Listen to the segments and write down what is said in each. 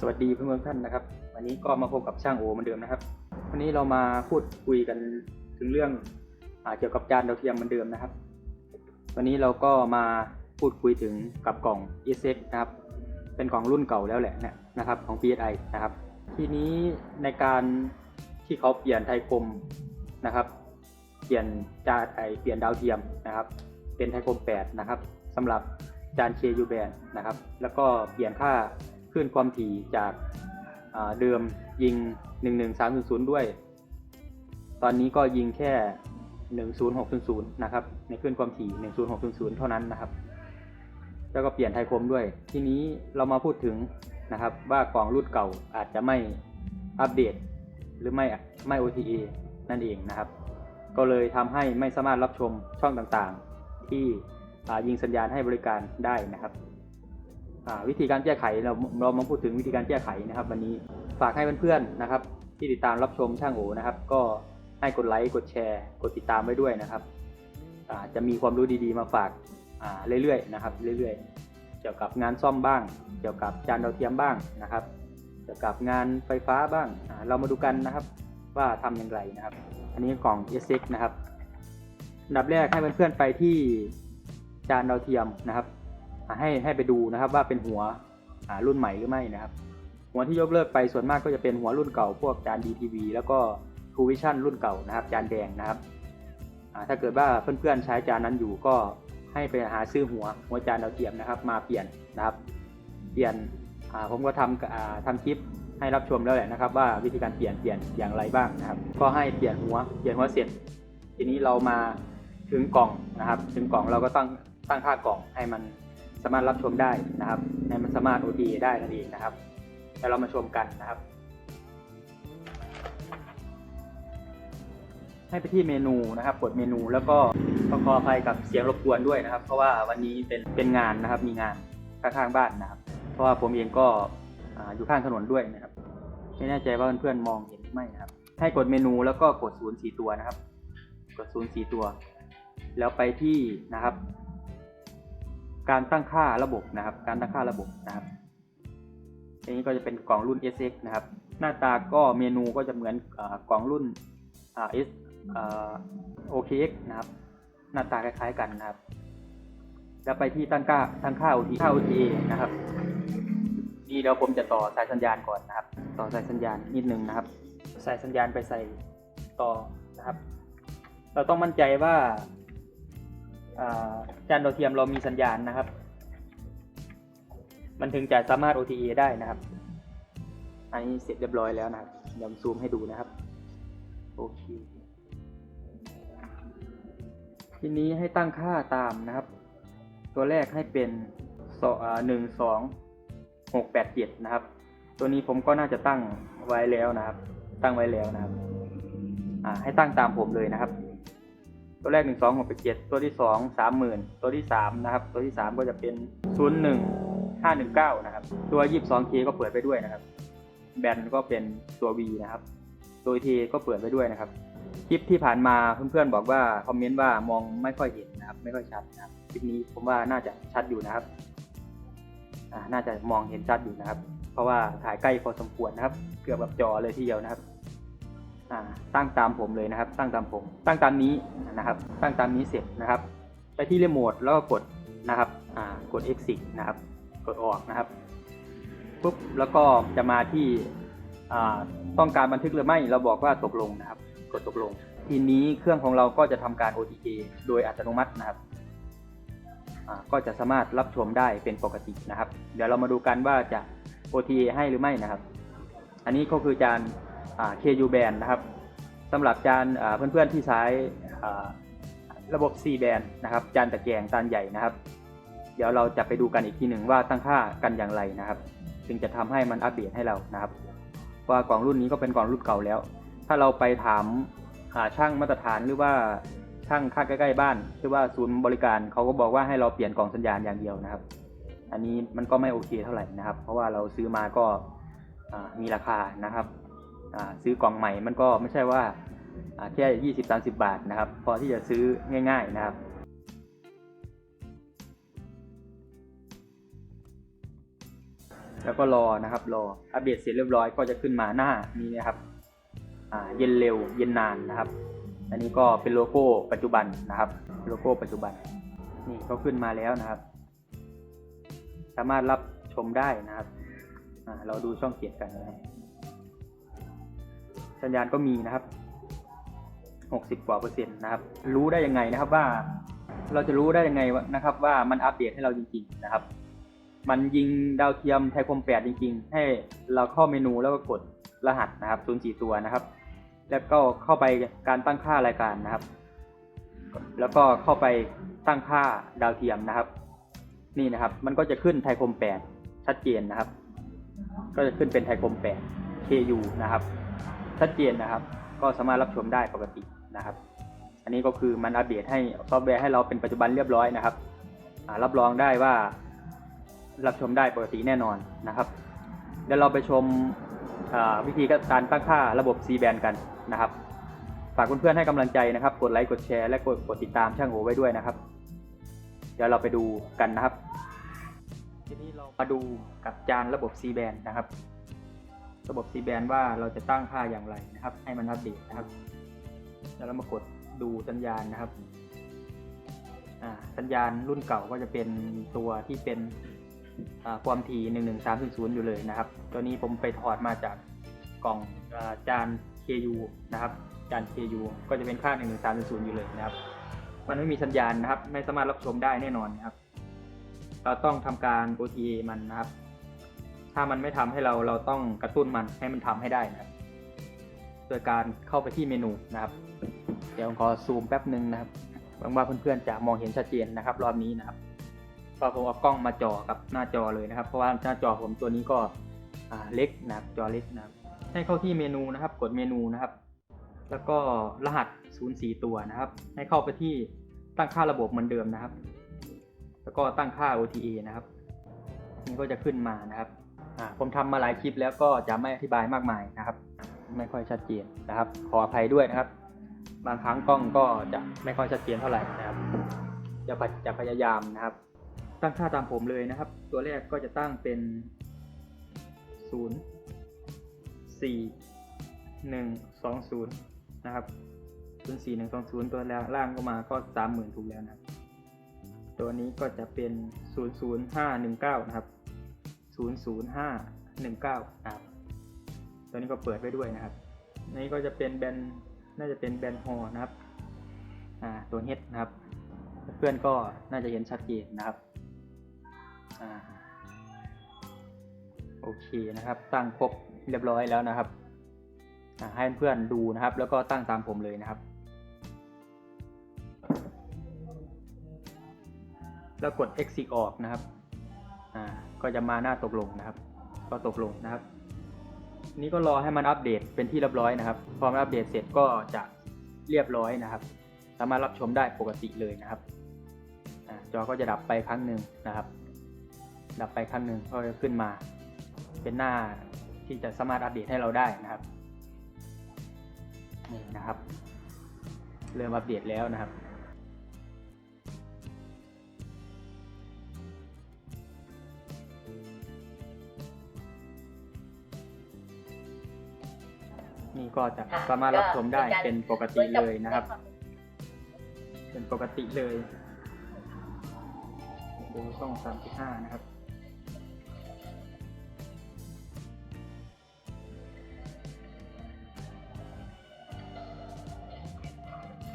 สวัสดีเพื่อนๆท่านนะครับ วันนี้ก็มาพบกับช่างโอเหมือนเดิมนะครับ วันนี้เรามาพูดคุยกันถึงเรื่องอเกี่ยวกับจานดาวเทียมเหมือนเดิมนะครับ วันนี้เราก็มาพูดคุยถึงกับกล่อง e s x นะครับ เป็นกล่องรุ่นเก่าแล้วแหละเนี่ยนะครับของ PSI นะครับ ทีนี้ในการที่เขาเปลี่ยนไทยคมนะครับ เปลี่ยนจานไอเปลี่ยนดาวเทียมนะครับ เป็นไทยคม 8 นะครับสำหรับจาน KU band นะครับ แล้วก็เปลี่ยนค่า คลื่นความถี่จากาเดิมยิง 11300 ด้วย ตอนนี้ก็ยิงแค่ 10600 นะครับ ในคลื่นความถี่ 10600 เท่านั้นนะครับ แล้วก็เปลี่ยนไทยคมด้วย ทีนี้เรามาพูดถึงนะครับ ว่ากล่องรุ่นเก่าอาจจะไม่อัปเดต หรือไม่ไม่ OTA นั่นเองนะครับ ก็เลยทำให้ไม่สามารถรับชมช่องต่างๆ ที่ยิงสัญญาณให้บริการได้นะครับ วิธีการแก้ไขเราเรามาพูดถึงวิธีการแก้ไขนะครับ วันนี้ฝากให้เพื่อนๆนะครับ ที่ติดตามรับชมช่างโอนะครับ ก็ให้กดไลค์กดแชร์ กดติดตามไว้ด้วยนะครับจะมีความรู้ดีๆมาฝากาเรื่อยๆนะครับเรื่อยๆ เกี่ยวกับงานซ่อมบ้าง เกี่ยวกับจานดาวเทียมบ้างนะครับ เกี่ยวกับงานไฟฟ้าบ้างาเรามาดูกันนะครับว่าทำอย่างไรนะครับ อันนี้กล่อง s อ x นะครับอันดับแรกให้เพื่อนๆไปที่จานดาวเทียมนะครับ ให้ให้ไปดูนะครับว่าเป็นหัวรุ่นใหม่หรือไม่นะครับ หัวที่ยกเลิกไปส่วนมากก็จะเป็นหัวรุ่นเก่าพวกจาน DTV แล้วก็ True Vision รุ่นเก่านะครับ จานแดงนะครับถ้าเกิดว่าเพื่อนๆใช้จานนั้นอยู่ก็ให้ไปหาซื้อหัวหัวจานดาวเทียมนะครับ มาเปลี่ยนนะครับ เปลี่ยนผมก็ทำทำคลิปให้รับชมแล้วแหละนะครับ ว่าวิธีการเปลี่ยนเปลี่ยนอย่างไรบ้างนะครับ ก็ให้เปลี่ยนหัวเปลี่ยนหัวเสร็จ ทีนี้เรามาถึงกล่องนะครับ ถึงกล่องเราก็ตั้งตั้งค่ากล่องให้มัน สามารถรับชมได้นะครับให้มันสามารถ OTA ได้นั่นเองนะครับเดี๋ยวเรามาชมกันนะครับ ให้ไปที่เมนูนะครับกดเมนูแล้วก็ต้อขออภัยกับเสียงรบกวนด้วยนะครับ เพราะว่าวันนี้เป็นเป็นงานนะครับ มีงานข้างๆบ้านนะครับ เพราะว่าผมเองก็ออยู่ข้างถนนด้วยนะครับ ไม่แน่ใจว่าเพื่อนๆมองเห็นหรือไม่นะครับ ให้กดเมนูแล้วก็กดศูนย์สี่ตัวนะครับ กดศูนย์สี่ตัว แล้วไปที่นะครับ การตั้งค่าระบบนะครับ การตั้งค่าระบบนะครับอันนี้ก็จะเป็นกล่องรุ่น SX นะครับ หน้าตาก็เมนูก็จะเหมือนกล่องรุ่น S OKX นะครับ หน้าตาคล้ายๆกันนะครับแล้วไปที่ตั้งค่าตั้งค่า OT ค่า OT นะครับนี่เดี๋ยวผมจะต่อสายสัญญาณก่อนนะครับ ต่อสายสัญญาณนิดนึงนะครับ สายสัญญาณไปใส่ต่อนะครับ เราต้องมั่นใจว่า จานดาวเทียมเรามีสัญญาณนะครับ มันถึงจะสามารถ OTA ได้นะครับ อันนี้เสร็จเรียบร้อยแล้วนะครับเดี๋ยวซูมให้ดูนะครับโอเคทีนี้ให้ตั้งค่าตามนะครับ ตัวแรกให้เป็นสอหนึ่งสองหกแปดเจ็ดนะครับ ตัวนี้ผมก็น่าจะตั้งไว้แล้วนะครับ ตั้งไว้แล้วนะครับอ่าให้ตั้งตามผมเลยนะครับ ตัวแรกหนึ่งสองหกแปดเจ็ดตัวที่สองสามหมื่นตัวที่สามนะครับ ตัวที่สามก็จะเป็นศูนย์หนึ่งห้าหนึ่งเก้านะครับ ตัวยี่สิบสองเคก็เปิดไปด้วยนะครับ แบนก็เป็นตัว V นะครับ ตัวทีก็เปิดไปด้วยนะครับ คลิปที่ผ่านมาเพื่อนๆบอกว่าคอมเมนต์ว่ามองไม่ค่อยเห็นนะครับ ไม่ค่อยชัดนะครับ คลิปนี้ผมว่าน่าจะชัดอยู่นะครับน่าจะมองเห็นชัดอยู่นะครับ เพราะว่าถ่ายใกล้พอสมควรนะครับ เกือบแบบจอเลยทีเดียวนะครับ ตั้งตามผมเลยนะครับ ตั้งตามผม ตั้งตามนี้นะครับ ตั้งตามนี้เสร็จนะครับ ไปที่รีโมทแล้วก็กดนะครับกด exit นะครับ กดออกนะครับปุ๊บแล้วก็จะมาที่ต้องการบันทึกหรือไม่เราบอกว่าตกลงนะครับ กดตกลง ทีนี้เครื่องของเราก็จะทำการ OTA โดยอัตโนมัตินะครับก็จะสามารถรับชมได้เป็นปกตินะครับ เดี๋ยวเรามาดูกันว่าจะ OTA ให้หรือไม่นะครับ อันนี้ก็คือจาน KU band นะครับสำหรับจานเพื่อนๆที่ใช้ระบบ C band นะครับ จานตะแกรงจานใหญ่นะครับ เดี๋ยวเราจะไปดูกันอีกทีหนึ่งว่าตั้งค่ากันอย่างไรนะครับจึงจะทำให้มันอัปเดตให้เรานะครับ ว่ากล่องรุ่นนี้ก็เป็นกล่องรุ่นเก่าแล้ว ถ้าเราไปถามหาช่างมาตรฐานหรือว่าช่างค่าใกล้ๆบ้านหรือว่าศูนย์บริการเขาก็บอกว่าให้เราเปลี่ยนกล่องสัญญาณอย่างเดียวนะครับ อันนี้มันก็ไม่โอเคเท่าไหร่นะครับ เพราะว่าเราซื้อมาก็มีราคานะครับ ซื้อกล่องใหม่มันก็ไม่ใช่ว่าแค่ยี่สิบสาสิบาทนะครับ พอที่จะซื้อง่าย ๆนะครับแล้วก็รอนะครับรออัปเดตเสร็จเรียบร้อยก็จะขึ้นมาหน้านี้นะครับเย็นเร็วเย็นนานนะครับ อันนี้ก็เป็นโลโก้ปัจจุบันนะครับโลโก้ปัจจุบันนี่ก็ขึ้นมาแล้วนะครับ สามารถรับชมได้นะครับเราดูช่องเกียรติกันนะครับ สัญญาณก็มีนะครับ 60 กว่าเปอร์เซ็นต์นะครับ รู้ได้ยังไงนะครับว่า เราจะรู้ได้ยังไงวะนะครับ ว่ามันอัปเดตให้เราจริง ๆ นะครับ มันยิงดาวเทียมไทคม8จริง ๆ ให้เราเข้าเมนูแล้วก็กดรหัสนะครับ04ตัวนะครับ แล้วก็เข้าไปการตั้งค่ารายการนะครับ แล้วก็เข้าไปตั้งค่าดาวเทียมนะครับ นี่นะครับ มันก็จะขึ้นไทคม8ชัดเจนนะครับ ก็จะขึ้นเป็นไทคม8 KU นะครับ ชัดเจนนะครับ ก็สามารถรับชมได้ปกตินะครับ อันนี้ก็คือมันอัปเดตให้ซอฟต์แวร์ให้เราเป็นปัจจุบันเรียบร้อยนะครับรับรองได้ว่ารับชมได้ปกติแน่นอนนะครับเดี๋ยวเราไปชมวิธีการตั้งค่าระบบ C band กันนะครับ ฝากเพื่อนๆให้กำลังใจนะครับ กดไลค์กดแชร์และกดกดติดตามช่างโอไว้ด้วยนะครับ เดี๋ยวเราไปดูกันนะครับ ทีนี้เรามาดูกับจานระบบ C band นะครับ ระบบ C band ว่าเราจะตั้งค่าอย่างไรนะครับ ให้มันอัปเดตนะครับ แล้วเรามากดดูสัญญาณนะครับสัญญาณรุ่นเก่าก็จะเป็นตัวที่เป็นความถี่ 11300 อยู่เลยนะครับ ตัวนี้ผมไปถอดมาจากกล่องอาจาน KU นะครับ จาน KU ก็จะเป็นค่า 11300 อยู่เลยนะครับ มันไม่มีสัญญาณนะครับ ไม่สามารถรับชมได้แน่นอนนะครับ เราต้องทำการ OTA มันนะครับ ถ้ามันไม่ทำให้เราเราต้องกระตุ้นมันให้มันทำให้ได้นะครับโดยการเข้าไปที่เมนูนะครับ เดี๋ยวขอซูมแป๊บหนึ่งนะครับหวังว่าเพื่อนๆจะมองเห็นชัดเจนนะครับ รอบนี้นะครับก็ผมเอากล้องมาจ่อกับหน้าจอเลยนะครับ เพราะว่าหน้าจอผมตัวนี้ก็เล็กนะครับจอเล็กนะครับ ให้เข้าที่เมนูนะครับ กดเมนูนะครับ แล้วก็รหัส 04 ตัวนะครับ ให้เข้าไปที่ตั้งค่าระบบเหมือนเดิมนะครับ แล้วก็ตั้งค่า OTA นะครับนี่ก็จะขึ้นมานะครับ ผมทำมาหลายคลิปแล้วก็จะไม่อธิบายมากมายนะครับ ไม่ค่อยชัดเจนนะครับ ขออภัยด้วยนะครับ บางครั้งกล้องก็จะไม่ค่อยชัดเจนเท่าไหร่นะครับ จะพยจะพยายามนะครับ ตั้งค่าตามผมเลยนะครับ ตัวแรกก็จะตั้งเป็น 0 4 1 2 0 นะครับ0 4 1 2 0 ตัวล่างก็มาก็ 30,000 ถูกแล้วนะ ตัวนี้ก็จะเป็น 00519 นะครับ 00519นะครับตัวนี้ก็เปิดไว้ด้วยนะครับนี่ก็จะเป็นแบรนด์น่าจะเป็นแบรนด์ฮอนะครับอ่าตัวเฮดนะครับ เพื่อนก็น่าจะเห็นชัดเจนนะครับอ่าโอเคนะครับ ตั้งครบเรียบร้อยแล้วนะครับอ่าให้เพื่อนดูนะครับ แล้วก็ตั้งตามผมเลยนะครับ แล้วกด exit ออกนะครับ อ่าก็จะมาหน้าตกลงนะครับ ก็ตกลงนะครับ นี่ก็รอให้มันอัปเดตเป็นที่เรียบร้อยนะครับ พอมันอัปเดตเสร็จก็จะเรียบร้อยนะครับ สามารถรับชมได้ปกติเลยนะครับจอก็จะดับไปครั้งหนึ่งนะครับ ดับไปครั้งหนึ่งก็จะขึ้นมา เป็นหน้าที่จะสามารถอัปเดตให้เราได้นะครับนี่นะครับ เริ่มอัปเดตแล้วนะครับ นี่ก็จะค่ะสามารถรับชมได้ก็เป็นปกติเลยนะครับ เป็นปกติเลยดูช่อง 35 นะครับ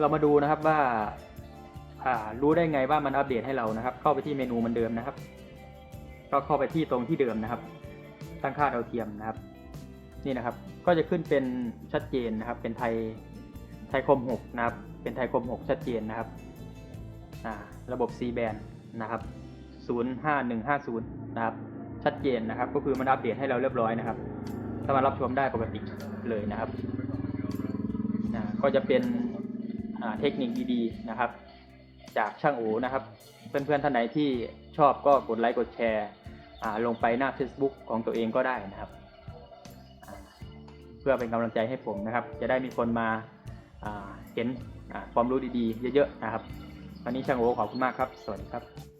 เรามาดูนะครับว่าอ่า รู้ได้ไงว่ามันอัปเดตให้เรานะครับ เข้าไปที่เมนูเหมันเดิมนะครับ ก็เข้าไปที่ตรงที่เดิมนะครับ ตั้งค่าดาวเทียมนะครับ นี่นะครับ ก็จะขึ้นเป็นชัดเจนนะครับ เป็นไทยไทยคม6นะครับ เป็นไทยคม 6 ชัดเจนนะครับระบบ C band นะครับ 05150 นะครับ ชัดเจนนะครับ ก็คือมันอัปเดตให้เราเรียบร้อยนะครับสามารถรับชมได้ปกติเลยนะครับ ก็จะเป็นเทคนิคดีๆนะครับ จากช่างโอนะครับ เพื่อนๆท่านไหนที่ชอบก็กดไลค์กดแชร์ลงไปหน้า Facebook ของตัวเองก็ได้นะครับ เพื่อเป็นกำลังใจให้ผมนะครับ จะได้มีคนมาเห็นความรู้ดีๆ เยอะๆนะครับวันนี้ช่างโอขอบคุณมากครับ สวัสดีครับ